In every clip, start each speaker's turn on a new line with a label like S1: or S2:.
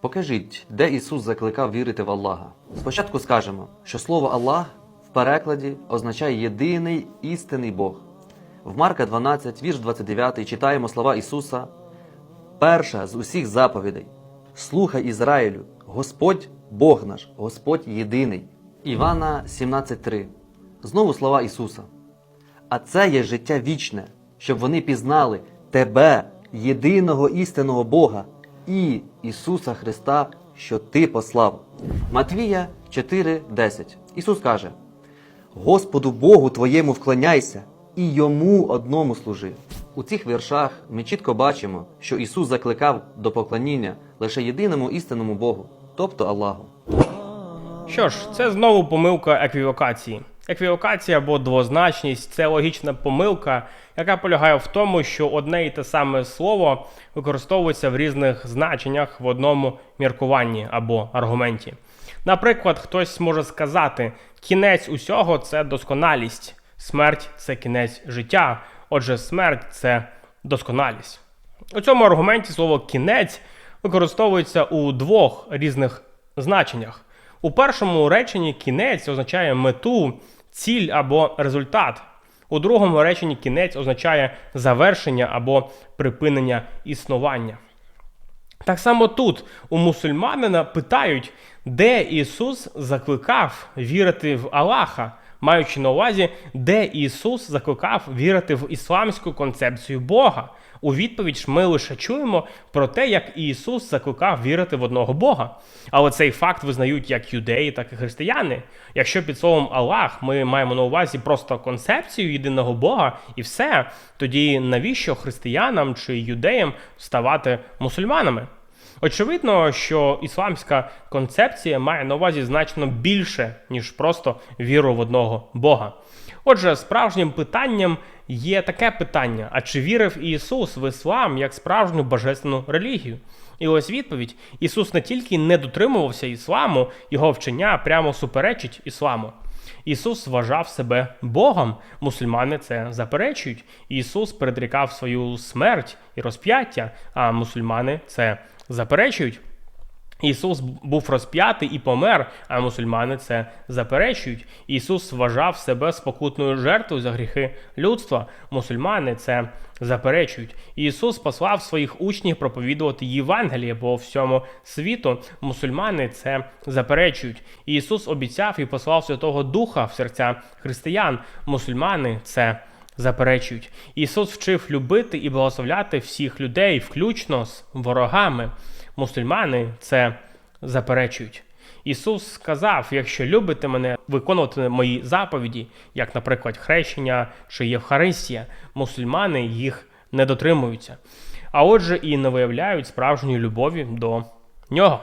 S1: Покажіть, де Ісус закликав вірити в Аллаха. Спочатку скажемо, що слово Аллах в перекладі означає єдиний істинний Бог. В Марка 12, вірш 29 читаємо слова Ісуса. Перша з усіх заповідей. Слухай Ізраїлю, Господь Бог наш, Господь єдиний. Івана 17.3. Знову слова Ісуса. А це є життя вічне, щоб вони пізнали Тебе, єдиного істинного Бога, і Ісуса Христа, що Ти послав. Матвія 4:10. Ісус каже: Господу Богу твоєму вклоняйся і йому одному служи. У цих віршах ми чітко бачимо, що Ісус закликав до поклоніння лише єдиному істинному Богу, тобто Аллаху.
S2: Що ж, це знову помилка еквівокації. Еквівокація або двозначність це логічна помилка, яка полягає в тому, що одне і те саме слово використовується в різних значеннях в одному міркуванні або аргументі. Наприклад, хтось може сказати: кінець усього це досконалість, смерть це кінець життя. Отже, смерть це досконалість. У цьому аргументі слово кінець використовується у двох різних значеннях. У першому реченні кінець означає мету, ціль або результат. У другому реченні кінець означає завершення або припинення існування. Так само тут у мусульманина питають, де Ісус закликав вірити в Аллаха, маючи на увазі, де Ісус закликав вірити в ісламську концепцію Бога. У відповідь ж ми лише чуємо про те, як Ісус закликав вірити в одного Бога. Але цей факт визнають як юдеї, так і християни. Якщо під словом Аллах ми маємо на увазі просто концепцію єдиного Бога і все, тоді навіщо християнам чи юдеям ставати мусульманами? Очевидно, що ісламська концепція має на увазі значно більше, ніж просто віру в одного Бога. Отже, справжнім питанням є таке питання: а чи вірив Ісус в іслам як справжню божественну релігію? І ось відповідь: Ісус не тільки не дотримувався ісламу, його вчення прямо суперечить ісламу. Ісус вважав себе Богом, мусульмани це заперечують. Ісус предрікав свою смерть і розп'яття, а мусульмани це заперечують. Ісус був розп'ятий і помер, а мусульмани це заперечують. Ісус вважав себе спокутною жертвою за гріхи людства. Мусульмани це заперечують. Ісус послав своїх учнів проповідувати Євангеліє по всьому світу. Мусульмани це заперечують. Ісус обіцяв і послав Святого Духа в серця християн. Мусульмани це заперечують. Ісус вчив любити і благословляти всіх людей, включно з ворогами. Мусульмани це заперечують. Ісус сказав: якщо любите мене, виконувати мої заповіді, як, наприклад, хрещення чи Євхаристія, мусульмани їх не дотримуються, а отже, і не виявляють справжньої любові до нього.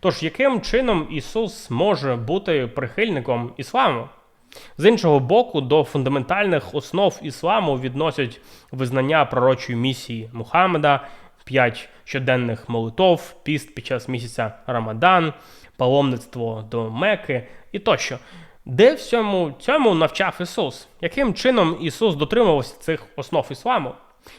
S2: Тож, яким чином Ісус може бути прихильником ісламу? З іншого боку, до фундаментальних основ ісламу відносять визнання пророчої місії Мухаммеда, п'ять щоденних молитов, піст під час місяця Рамадан, паломництво до Меки і тощо. Де всьому цьому навчав Ісус? Яким чином Ісус дотримувався цих основ ісламу?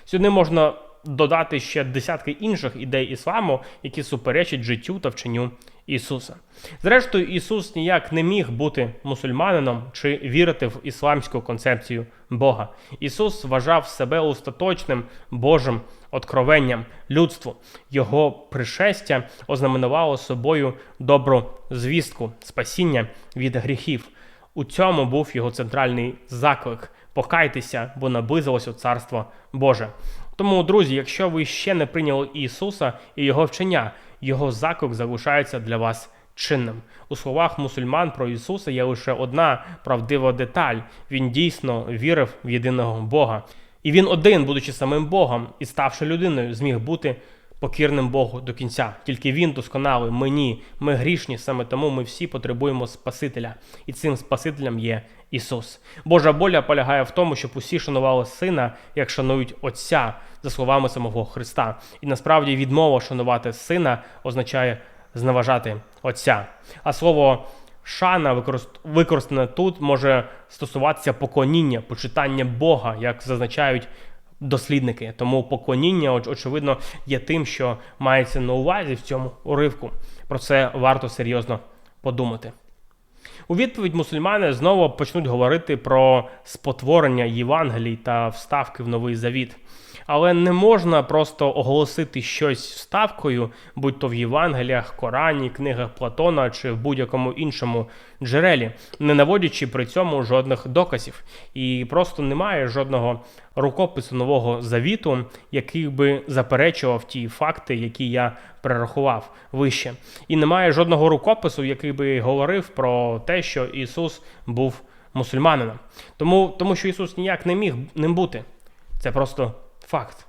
S2: Сюди можна додати ще десятки інших ідей ісламу, які суперечать життю та вченню Ісуса. Зрештою, Ісус ніяк не міг бути мусульманином чи вірити в ісламську концепцію Бога. Ісус вважав себе остаточним Божим откровенням людству. Його пришестя ознаменувало собою добру звістку, спасіння від гріхів. У цьому був його центральний заклик покайтеся, бо наблизилося Царство Боже. Тому, друзі, якщо ви ще не прийняли Ісуса і Його вчення, Його заклик залишається для вас чинним. У словах мусульман про Ісуса є лише одна правдива деталь: Він дійсно вірив в єдиного Бога. І він один, будучи самим Богом і ставши людиною, зміг бути покірним Богу до кінця. Тільки він досконалий, ми ні, ми грішні, саме тому ми всі потребуємо Спасителя, і цим Спасителем є Ісус. Божа воля полягає в тому, щоб усі шанували сина, як шанують Отця, за словами самого Христа. І насправді відмова шанувати сина означає зневажати Отця. А слово шана використ- використане тут може стосуватися поклоніння, почитання Бога, як зазначають дослідники. Тому поклоніння, оч- очевидно, є тим, що мається на увазі в цьому уривку. Про це варто серйозно подумати. У відповідь мусульмани знову почнуть говорити про спотворення Євангелій та вставки в новий завіт. Але не можна просто оголосити щось вставкою, будь то в Євангеліях, Корані, книгах Платона чи в будь-якому іншому джерелі, не наводячи при цьому жодних доказів. І просто немає жодного рукопису нового завіту, який би заперечував ті факти, які я перерахував вище. І немає жодного рукопису, який би говорив про те, що Ісус був мусульманином. Тому, тому що Ісус ніяк не міг ним бути. Це просто факт.